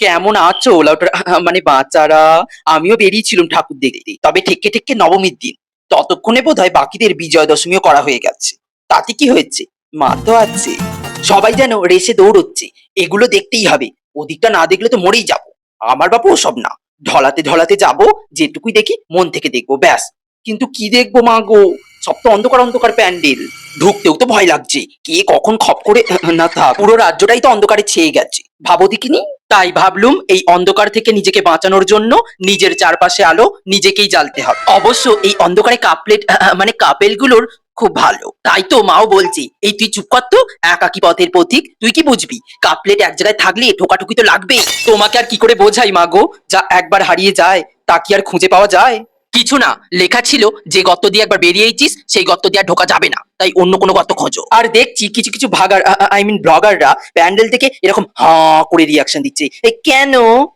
কেমন আছো? লাউটার মানে বাচ্চারা, আমিও বেরিয়েছিলাম ঠাকুর দেখতে। তবে ঠেকে ঠেকে নবমীর দিন। ততক্ষণে বোধ হয় বাকিদের বিজয় দশমীও করা হয়ে গেছে। তাতে কি হয়েছে? মা তো আছে। সবাই যেন রেসে দৌড়চ্ছে। এগুলো দেখতেই হবে। ওদিকটা না দেখলে তো মরেই যাব। আমার বাপু ওসব না। ঢলাতে ঢলাতে যাব, যেটুকুই দেখি মন থেকে দেখব, ব্যাস। কিন্তু কি দেখব মা গো? সব তো অন্ধকার অন্ধকার প্যান্ডেল। ঢুকতেও তো ভয় লাগছে। কে কখন খপ করে না থাক। পুরো রাজ্যটাই তো অন্ধকারে ছেয়ে গেছে। ভাবো দেখিনি? তাই ভাবলুম এই অন্ধকার থেকে নিজেকে বাঁচানোর জন্য নিজের চারপাশে আলো নিজেকেই জ্বালতে হবে। অবশ্য এই অন্ধকারে কাপলেট মানে কাপেলগুলোর খুব ভালো। তাই তো মাও বলছি, এই তুই চুপ কর তো, একাকি পথের পথিক, তুই কি বুঝবি? কাপলেট এক জায়গায় থাকলে ঠোকাঠুকি তো লাগবে তোমাকে আর কি করে বোঝাই মাগো যা একবার হারিয়ে যায়, তা কি আর খুঁজে পাওয়া যায়? কিছু না, লেখা ছিল যে গর্ত দিয়ে একবার বেরিয়েছিস সেই গর্ত দিয়ে ঢোকা যাবে না। তাই অন্য কোনো গর্ত খোঁজো। আর দেখছি কিছু কিছু ভাগার আই মিন ব্লগাররা প্যান্ডেল থেকে এরকম হা করে রিয়াকশন দিচ্ছে। এই কেন?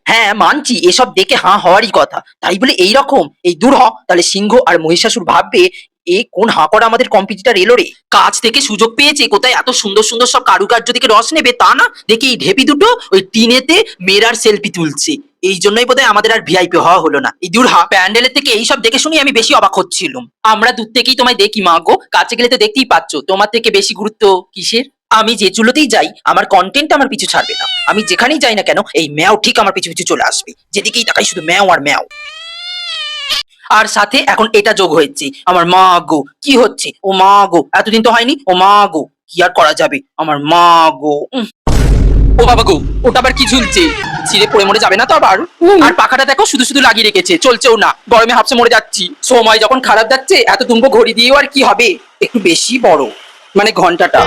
হ্যাঁ মানছি, এসব দেখে হা হওয়ারই কথা। তাই বলে এই রকম এই দূর হ, তাহলে সিংহ আর মহিষাসুর ভাববে এ কোন হাঁ আমাদের কম্পিটিটার এলো রে? কাজ থেকে সুযোগ পেয়েছে? কোথায় এত সুন্দর সুন্দর সব কারুকার্য থেকে রস নেবে? তা না, দেখি এই ঢেপি দুটো ওই টিনেতে মেয়েরার সেলফি তুলছে। এই জন্যই বোধহয় আমাদের আর ভিআইপি হওয়া হলো না। এই দূর হা, প্যান্ডেলের থেকে এইসব দেখে শুনি আমি বেশি অবাক হচ্ছিলাম। আমরা দূর থেকেই তোমায় দেখি, মা গো। কাছে গেলে তো দেখতেই পাচ্ছ, তোমার থেকে বেশি গুরুত্ব কিসের? আমি যে চুলোতেই যাই, আমার কন্টেন্ট আমার পিছু ছাড়বে না। আমি যেখানেই যাই না কেন, এই ম্যাও ঠিক আমার পিছু পিছু চলে আসবে। যেদিকেই তাকাই শুধু ম্যাও আর ম্যাও। আর সাথে এখন এটা যোগ হয়েছে। আমার মা গো কি হচ্ছে? ও মা গো এতদিন তো হয়নি? ও মা গো কি আর করা যাবে? আমার মা গো। ও বাবা গো ওটা আবার কি ঝুলছে? ছিঁড়ে পড়ে মরে যাবে না তো আবার? আর পাখাটা দেখো শুধু শুধু লাগিয়ে রেখেছে চলছেও না। গরমে হাফসে মরে যাচ্ছি। সময় যখন খারাপ যাচ্ছে এত দুম্ব ঘড়ি দিয়েও আর কি হবে? একটু বেশি বড় মানে ঘন্টাটা।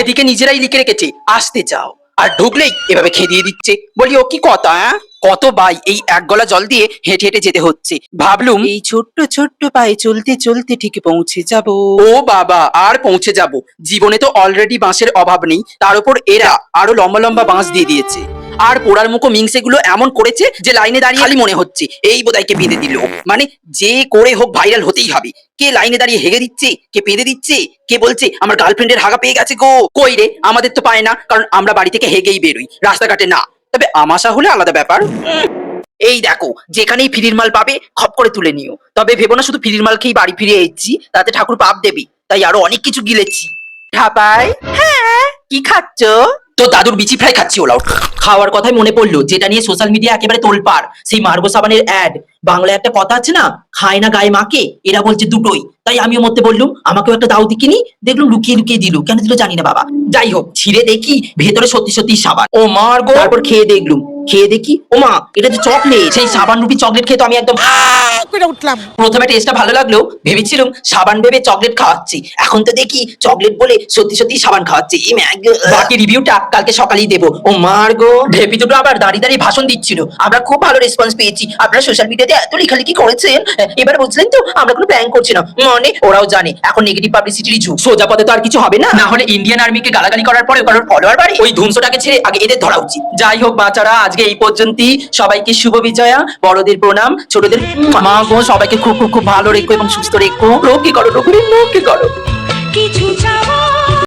এদিকে নিজেরাই লিখে রেখেছে আসতে চাও। আর ঢুকলেই এভাবে খেদিয়ে দিচ্ছে। বলি ও কি কথা হ্যাঁ? কত বাই এই এক গলা জল দিয়ে হেঁটে হেঁটে যেতে হচ্ছে। ভাবলুম এই ছোট্ট ছোট্ট পায়ে চলতে চলতে ঠিক পৌঁছে যাব। ও বাবা আর পৌঁছে যাব। জীবনে তো অলরেডি বাঁশের অভাব নেই তার উপর এরা আরও লম্বা লম্বা বাঁশ দিয়ে দিয়েছে। আর পোড়ার মুখো মিংসে গুলো এমন করেছে যে লাইনে দাঁড়িয়ে খালি মনে হচ্ছে। এই বোধহয় বেঁধে দিল। মানে যে করে হোক ভাইরাল হতেই হবে। কে লাইনে দাঁড়িয়ে হেগে দিচ্ছে? কে পেঁধে দিচ্ছে? কে বলছে, আমার গার্লফ্রেন্ডের হাগা পেয়ে গেছে গো? কই রে? আমাদের তো পায় না, কারণ আমরা বাড়ি থেকে হেগেই বেরোই। রাস্তাঘাটে না। তবে আমাশা হলে আলাদা ব্যাপার। এই দেখো, যেখানেই ফিরির মাল পাবে, খপ করে তুলে নিও। তবে ভেবো না, শুধু ফিরির মাল খেয়ে বাড়ি ফিরে এসেছি। তাতে ঠাকুর পাপ দেবে। তাই আরও অনেক কিছু গিলেছি। ঢাপাই হ্যাঁ কি খাচ্ছ? তো দাদুর বিচি ফ্রাই খাচ্ছি ওলাও। খাওয়ার কথাই মনে পড়ল যেটা নিয়ে সোশ্যাল মিডিয়া একেবারে তোলপার সেই মার্গো সাবানের অ্যাড বাংলায় একটা কথা আছে না খায় না গায়ে মাকে এরা বলছে দুটোই। তাই আমিও মধ্যে বললুম আমাকেও একটা দাউদি কিনি দেখলুম লুকিয়ে লুকিয়ে দিল। কেন দিল জানি না বাবা। যাই হোক ছিঁড়ে দেখি ভেতরে সত্যি সত্যি সাবান। ও মার্গো! তারপর খেয়ে দেখলুম। খেয়ে দেখি। ও মা এটা যে চকলেট সেই সাবান রুপি চকলেট খেয়ে তো আমি একদম করে উঠলাম। প্রথমে টেস্টটা ভালো লাগলেও ভেবেছিলাম সাবান ভেবে চকলেট খাওয়াচ্ছি। এখন তো দেখি চকলেট বলে সত্যি সত্যি সাবান খাওয়াচ্ছি। এই ম্যাগ। বাকি রিভিউটা কালকে সকালেই দেবো। ও মার গো। ভেপি দুটো আবার দাঁড়িয়ে দাঁড়িয়ে ভাষণ দিচ্ছিল। আমরা খুব ভালো রেসপন্স পেয়েছি। আপনারা সোশ্যাল মিডিয়াতে এত লেখালেখি করেছেন এবার বুঝলেন তো আমরা কোনো প্র্যাঙ্ক করছি না। মানে ওরাও জানে এখন নেগেটিভ পাবলিসিটির যুগ সোজা পথে তো আর কিছু হবে না। না হলে ইন্ডিয়ান আর্মিকে গালাগালি করার পরে কারোর ফলোয়ার বাড়ি। ওই ধ্বংসটাকে ছেড়ে আগে এদের ধরা উচিত। যাই হোক বাচ্চারা আজকে এই পর্যন্তই। সবাইকে শুভ বিজয়া, বড়দের প্রণাম, ছোটদের মা গো, সবাইকে খুব খুব খুব ভালো রেখো এবং সুস্থ রেখো। রোগ কি করো রোগ কি করো। কিছু চাওয়া